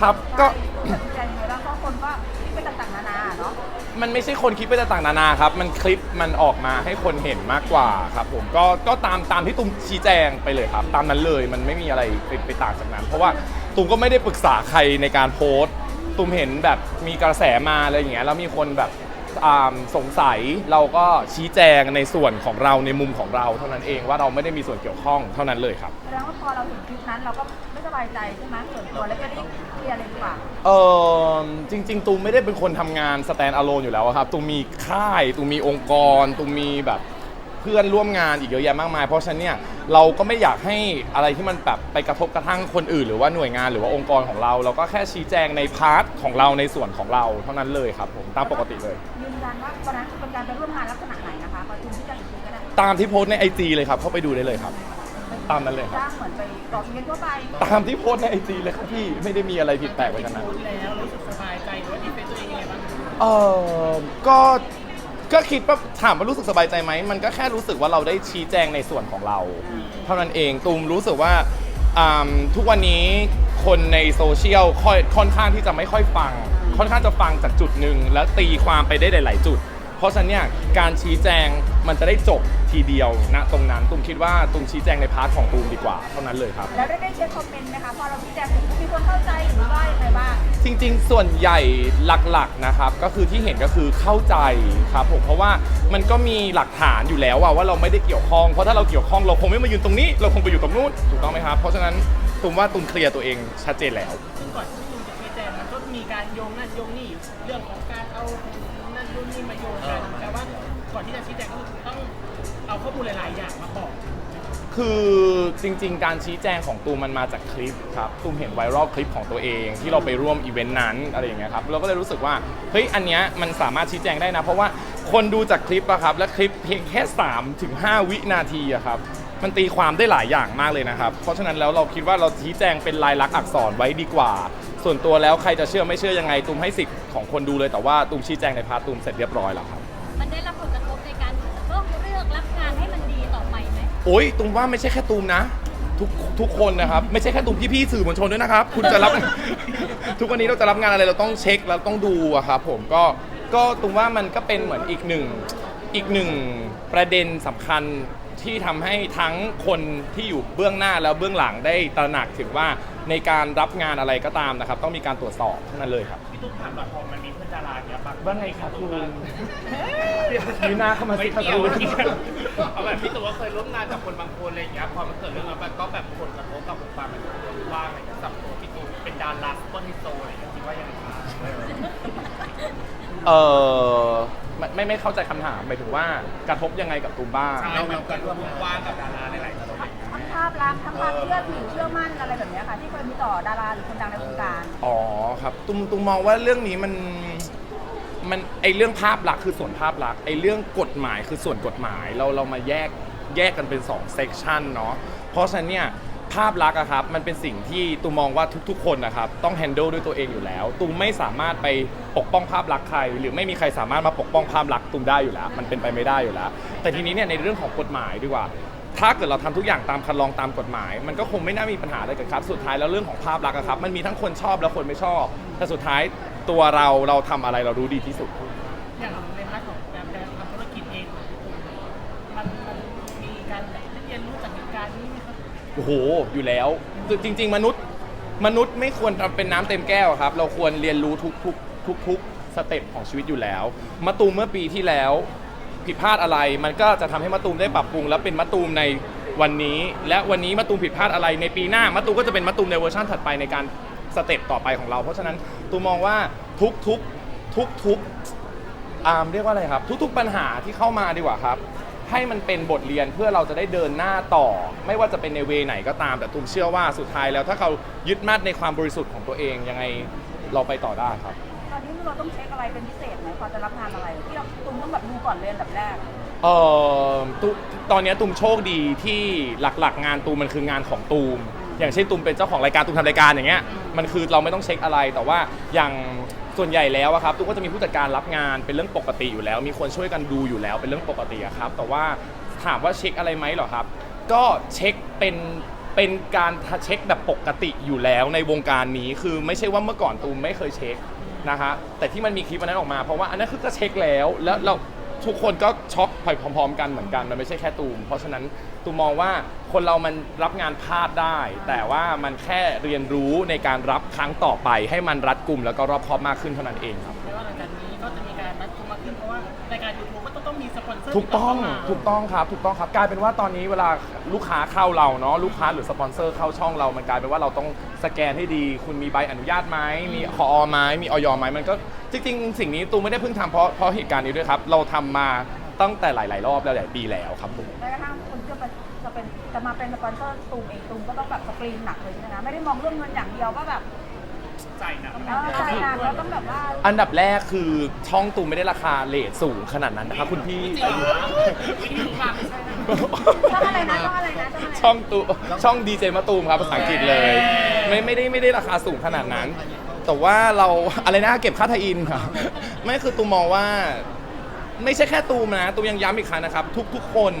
ครับก็ตัดสินใจยังไงบ้างเพราะคนก็คิดไปต่างๆนานาเนาะมันไม่ใช่คนคิดไปต่างๆนานาครับ มันคลิปมันออกมาให้คนเห็นมากกว่าครับผมก็ก็ตามตามที่ตุ้มชี้แจงไปเลยครับ ตามนั้นเลยมันไม่มีอะไรไปไปต่างจากนั้น เพราะว่าตุ้มก็ไม่ได้ปรึกษาใครในการโพสต์ตุ้มเห็นแบบมีกระแสมาอะไรอย่างเงี้ยแล้วมีคนแบบอ่าสงสัยเราก็ชี้แจงในส่วนของเราในมุมของเรา เท่านั้นเองว่าเราไม่ได้มีส่วนเกี่ยวข้องเท่านั้นเลยครับ แสดงว่าพอเราเห็นคลิปนั้นเราก็ ไม่สบายใจใช่ไหมส่วนตัวแล้วก็ได้เคลียร์เลยดีกว่าเออจริง ๆ ตูมไม่ได้เป็นคนทำงานสแตนด์อะโลนอยู่แล้วอะครับ ตูมมีค่าย ตูมมีองค์กร ตูมมีแบบเพื่อนร่วมงานอีกเยอะแยะมากมาย เพราะฉะนั้นเนี่ยเราก็ไม่อยากให้อะไรที่มันแบบไปกระทบกระทั่งคนอื่น หรือว่าหน่วยงานหรือว่าองค์กรของเรา เราก็แค่ชี้แจงในพาร์ทของเราในส่วนของเราเท่านั้นเลยครับผมตามปกติเลย ยืนยันว่าตอนนั้นเป็นการไปร่วมงานลักษณะไหนนะคะประชุมที่จะอีกทีก็ได้ ตามที่โพสต์ในไอจเลยครับเข้าไปดูได้เลยครับ ตามนั้นเลยครับ จ้างเหมือนไปรออีเวนต์ทั่วไปตามที่โพสต์ในไอจเลยครับพี่ไม่ได้มีอะไรผิดแปลกไปกันนั้นพูดแล้วรู้สึกสบายใจหรือว่าดีเฟนตัวเองยังไงบ้างเออก็ก็คิดว่าถามว่ารู้สึกสบายใจไหม มันก็แค่รู้สึกว่าเราได้ชี้แจงในส่วนของเรา เท่านั้นเองตูมรู้สึกว่าอ่าทุกวันนี้คนในโซเชียลค่อยค่อนข้างที่จะไม่ค่อยฟัง ค่อนข้างจะฟังจากจุดหนึ่งแล้วตีความไปได้หลาย ๆ จุด เพราะฉะนั้นเนี่ยการชี้แจง มันจะได้จบทีเดียวณตรงนั้นตูมคิดว่าตูมชี้แจงในพาร์ทของตูมดีกว่าเท่านั้นเลยครับ แล้วได้ได้เช็คคอมเมนต์ไหมคะพอเราชี้แจงเสร็จมีคนเข้าใจหรือว่ายังไงบ้างจริงๆ ส่วนใหญ่หลักๆนะครับก็คือที่เห็นก็คือเข้าใจครับผมเพราะว่ามันก็มีหลักฐานอยู่แล้วอะว่าเราไม่ได้เกี่ยวข้องเพราะถ้าเราเกี่ยวข้องเราคงไม่มายืนตรงนี้ เราคงไปอยู่ตรงนู้นถูกต้องไหมครับเพราะฉะนั้นตุมว่าตุมเคลียร์ตัวเองชัดเจนแล้ว ซึ่งก่อนที่คุณจะชี้แจงมันก็มีการโยงนั่นโยงนี่เรื่องของการเอานั่นรุ่นนี่มาโยงกันแต่ว่าก่อนที่จะชี้แจงก็คือต้อง เอาข้อมูลหลาย ๆ อย่างมาบอกคือจริง ๆ การชี้แจงของตูมมันมาจากคลิปครับตูมเห็นไวรัลคลิปของตัวเองที่เราไปร่วมอีเวนต์นั้นอะไรอย่างเงี้ยครับเราก็เลยรู้สึกว่าเฮ้ยอันเนี้ยมันสามารถชี้แจงได้นะ เพราะว่าคนดูจากคลิปอะครับและคลิปเพียงแค่3ถึง5วินาทีอะครับมันตีความได้หลายอย่างมากเลยนะครับ เพราะฉะนั้นแล้วเราคิดว่าเราชี้แจงเป็นลายลักษณ์อักษรไว้ดีกว่า ส่วนตัวแล้วใครจะเชื่อไม่เชื่อยังไงตูมให้สิทธิ์ของคนดูเลยแต่ว่าตูมชี้แจงในพาร์ทตูมเสร็จเรียบร้อยแล้วครับ มันได้รับ โอ้ยตูมว่าไม่ใช่แค่ตูมนะ ทุกทุกคนนะครับ ไม่ใช่แค่ตูมพี่ๆสื่อมวลชนด้วยนะครับ คุณจะรับ ทุกวันนี้เราจะรับงานอะไรเราต้องเช็คเราต้องดูอะครับผมก็ก็ตูมว่ามันก็เป็นเหมือนอีกหนึ่งอีกหนึ่งประเด็นสำคัญที่ทำให้ทั้งคนที่อยู่เบื้องหน้าแล้วเบื้องหลังได้ตระหนักถึงว่าในการรับงานอะไรก็ตามนะครับ ต้องมีการตรวจสอบเท่านั้นเลยครับ พี่ตุ๊กถามหน่อยพอมันมีเพื่อนดาราเนี้ยบางว่าไงครับคุณ มีหน้าเข้ามาสิไม่ครับเกี่ยวคุณไม่เกี่ยวเอาแบบพี่ตุ๊กว่าเคยร่วมงานกับคนบางคนอะไรอย่างเงี้ยพอมันเกิดเรื่องแล้วมันก็แบบผลกระทบกับวงการมันว่าอะไรอย่างเงี้ยสำหรับตัวพี่ตุ๊กเป็นดาราซุปเปอร์ฮิตโซอะไรอย่างเงี้ยคิดว่ายังไงบ้างเออไม่ไม่ไม่เข้าใจคำถามหมายถึงว่ากระทบยังไงกับตูมบ้าง ใช่มันเกิดวงกว้างกับดาราหลายๆคนทั้งภาพลักษณ์ทั้งความเชื่อถือเชื่อมั่นอะไรแบบเนี้ยค่ะ ที่เคยมีต่อดาราหรือคนดังในวงการ อ๋อครับตุมตุมมองว่าเรื่องนี้มัน มันไอเรื่องภาพลักษณ์คือส่วนภาพลักษณ์ไอเรื่องกฎหมายคือส่วนกฎหมายเราเรามาแยกแยกกันเป็น2เซกชันเนาะเพราะฉะนั้นเนี่ยภาพลักษณ์อะครับมันเป็นสิ่งที่ตูมองว่าทุกๆ คนนะครับต้อง handle ด้วยตัวเองอยู่แล้วตูมไม่สามารถไปปกป้องภาพลักษณ์ใคร หรือไม่มีใครสามารถมาปกป้องภาพลักษณ์ตูมได้อยู่แล้ว มันเป็นไปไม่ได้อยู่แล้ว แต่ทีนี้เนี่ยในเรื่องของกฎหมายดีกว่า ถ้าเกิดเราทำทุกอย่างตามคันลองตามกฎหมาย มันก็คงไม่น่ามีปัญหาอะไรกันครับ สุดท้ายแล้วเรื่องของภาพลักษณ์อะครับมันมีทั้งคนชอบและคนไม่ชอบ แต่สุดท้าย ตัวเราเราทำอะไรเรารู้ดีที่สุด อย่างในพาร์ทของแบบการทำธุรกิจเอง มันมันมีการเรียนรู้จากเหตุการณ์นี้ไหมครับโอ้โห อยู่แล้ว จริง ๆ มนุษย์ มนุษย์ไม่ควรทำเป็นน้ำเต็มแก้วครับ เราควรเรียนรู้ทุกทุกทุกทุกสเต็ปของชีวิตอยู่แล้วมะตูมเมื่อปีที่แล้ว ผิดพลาดอะไร มันก็จะทำให้มะตูมได้ปรับปรุง และเป็นมะตูมในวันนี้ และวันนี้มะตูมผิดพลาดอะไรในปีหน้ามะตูมก็จะเป็นมะตูมในเวอร์ชันถัดไปในการ สเต็ปต่อไปของเรา เพราะฉะนั้นตูมมองว่าทุกทุกทุกทุกอ่าเรียกว่าอะไรครับ ทุกๆปัญหาที่เข้ามาดีกว่าครับ ให้มันเป็นบทเรียนเพื่อเราจะได้เดินหน้าต่อ ไม่ว่าจะเป็นในเวไหนก็ตาม แต่ตูมเชื่อว่าสุดท้ายแล้วถ้าเขายึดมั่นในความบริสุทธิ์ของตัวเองยังไงเราไปต่อได้ครับ ตอนนี้เราต้องเช็คอะไรเป็นพิเศษไหมพอจะรับงานอะไร ที่เราตุ้มต้องแบบดูก่อนเลยอันดับแรก เอ่อตุตอนเนี้ยตูมโชคดีที่หลักๆ งานตูมมันคืองานของตูม อย่างเช่นตูมเป็นเจ้าของรายการตูมทำรายการอย่างเงี้ยมันคือเราไม่ต้องเช็คอะไรแต่ว่าอย่างส่วนใหญ่แล้วอะครับตูมก็จะมีผู้จัดการรับงานเป็นเรื่องปกติอยู่แล้ว มีคนช่วยกันดูอยู่แล้วเป็นเรื่องปกติอะครับ แต่ว่าถามว่าเช็คอะไรไหมเหรอครับ ก็เช็คเป็นเป็นการเช็คแบบปกติอยู่แล้วในวงการนี้คือไม่ใช่ว่าเมื่อก่อนตูมไม่เคยเช็คนะฮะแต่ที่มันมีคลิปอันนั้นออกมาเพราะว่าอันนั้นคือก็เช็คแล้วแล้วเรา ทุกคนก็ช็อกไปพร้อม ๆ กันเหมือนกันมันไม่ใช่แค่ตูม เพราะฉะนั้นตูมมองว่าคนเรามันรับงานพลาดได้ แต่ว่ามันแค่เรียนรู้ในการรับครั้งต่อไป ให้มันรัดกลุ่มแล้วก็รอบคอบมากขึ้นเท่านั้นเองครับ ปอนเซอร์ถูกต้องติดเข้ามาถูกต้องครับ ถูกต้องครับกลายเป็นว่าตอนนี้เวลาลูกค้าเข้าเราเนาะลูกค้าหรือสปอนเซอร์เข้าช่องเรา มันกลายเป็นว่าเราต้องสแกนให้ดี คุณมีใบอนุญาตไหมมีคออไหมมีออยไหมมันก็จริง ๆ สิ่งนี้ตูมไม่ได้เพิ่งทำเพราะเพราะเหตุการณ์นี้ด้วยครับ เราทำมาตั้งแต่หลาย ๆ รอบแล้วหลายปีแล้วครับผม แม้กระทั่งคุณจะเป็นจะเป็นจะมาเป็นสปอนเซอร์ตูมเองตูมก็ต้องแบบสกรีนหนักเลยใช่ไหมคะไม่ได้มองเรื่องเงินอย่างเดียวว่าแบบ ใจหนะเออใจหนักแล้วต้องแบบว่า อันดับแรกคือช่องตูมไม่ได้ราคาเลทสูงขนาดนั้นนะครับคุณพี่จริงเหรอไม่ถูกค่ะไม่ใช่นะช่องอะไรนะช่องอะไรนะช่องอะไรนะช่องตูช่องดีเจมะตูมครับภาษาอังกฤษเลย ไม่ไม่ได้ไม่ได้ราคาสูงขนาดนั้น แต่ว่าเราอะไรนะเก็บค่าไทยอินครับไม่คือตูมมองว่า ไม่ใช่แค่ตูมนะตูมยังย้ำอีกครั้งนะครับ ทุกๆคน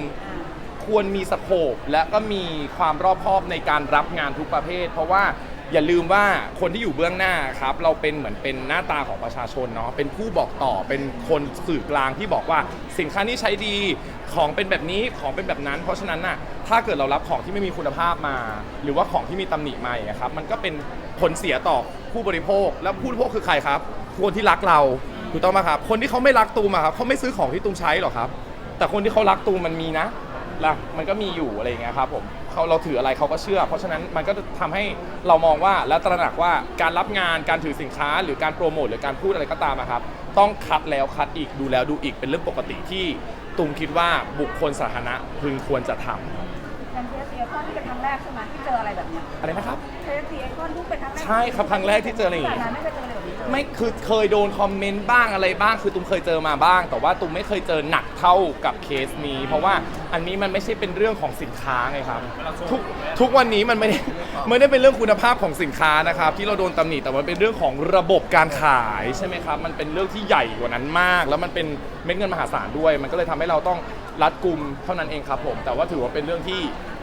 ควรมีสโคปและก็มีความรอบคอบในการรับงานทุกประเภท เพราะว่า อย่าลืมว่าคนที่อยู่เบื้องหน้าครับเราเป็นเหมือนเป็นหน้าตาของประชาชนเนาะเป็นผู้บอกต่อเป็นคนสื่อกลางที่บอกว่าสินค้านี้ใช้ดีของเป็นแบบนี้ของเป็นแบบนั้น เพราะฉะนั้นน่ะถ้าเกิดเรารับของที่ไม่มีคุณภาพมา หรือว่าของที่มีตำหนิมาอย่างเงี้ยครับมันก็เป็นผลเสียต่อผู้บริโภค แล้วผู้บริโภคคือใครครับคนที่รักเราถูกต้องไหมครับคนที่เขาไม่รักตูมอะครับเขาไม่ซื้อของที่ตูมใช้หรอกครับ แต่คนที่เขารักตูมมันมีนะ ล่ะมันก็มีอยู่อะไรอย่างเงี้ยครับผมเขาเราถืออะไรเขาก็เชื่อ เพราะฉะนั้นมันก็จะทำให้เรามองว่าและตระหนักว่าการรับงานการถือสินค้า หรือการโปรโมทหรือการพูดอะไรก็ตามอะครับ ต้องคัดแล้วคัดอีกดูแล้วดูอีกเป็นเรื่องปกติที่ตุมคิดว่าบุคคลสาธารณะพึงควรจะทำ อนเทสเอคอนที่เป็นครั้งแรกใช่ไหมที่เจออะไรแบบเนี้ยอะไรนะครับเทสเอคอนที่เป็นครั้งแรกใช่ครับครั้งแรกที่เจออะไรอย่างแต่งี้นั้นไม่เคยเจออะไรแบบนี้เลยไม่คือเคยโดนคอมเมนต์บ้างอะไรบ้าง คือตุ้มเคยเจอมาบ้าง แต่ว่าตุ้มไม่เคยเจอหนักเท่ากับเคสนี้ เพราะว่าอันนี้มันไม่ใช่เป็นเรื่องของสินค้าไงครับทุกทุกวันนี้มันไม่ได้ไม่ได้เป็นเรื่องคุณภาพของสินค้านะครับ ที่เราโดนตำหนิแต่มันเป็นเรื่องของระบบการขายใช่ไหมครับ มันเป็นเรื่องที่ใหญ่กว่านั้นมาก แล้วมันเป็นเม็ดเงินมหาศาลด้วย มันก็เลยทำให้เราต้องรัดกุมเท่านั้นเองครับผมแต่ว่าถือว่าเป็นเรื่องที่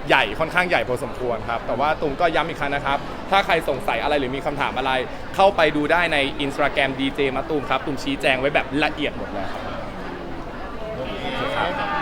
ใหญ่ค่อนข้างใหญ่พอสมควรครับ แต่ว่าตุงก็ย้ำอีกครั้งนะครับ ถ้าใครสงสัยอะไรหรือมีคำถามอะไร เข้าไปดูได้ในอินสตาแกรมดีเจมาตุมครับตุมชี้แจงไว้แบบละเอียดหมดเลยครับ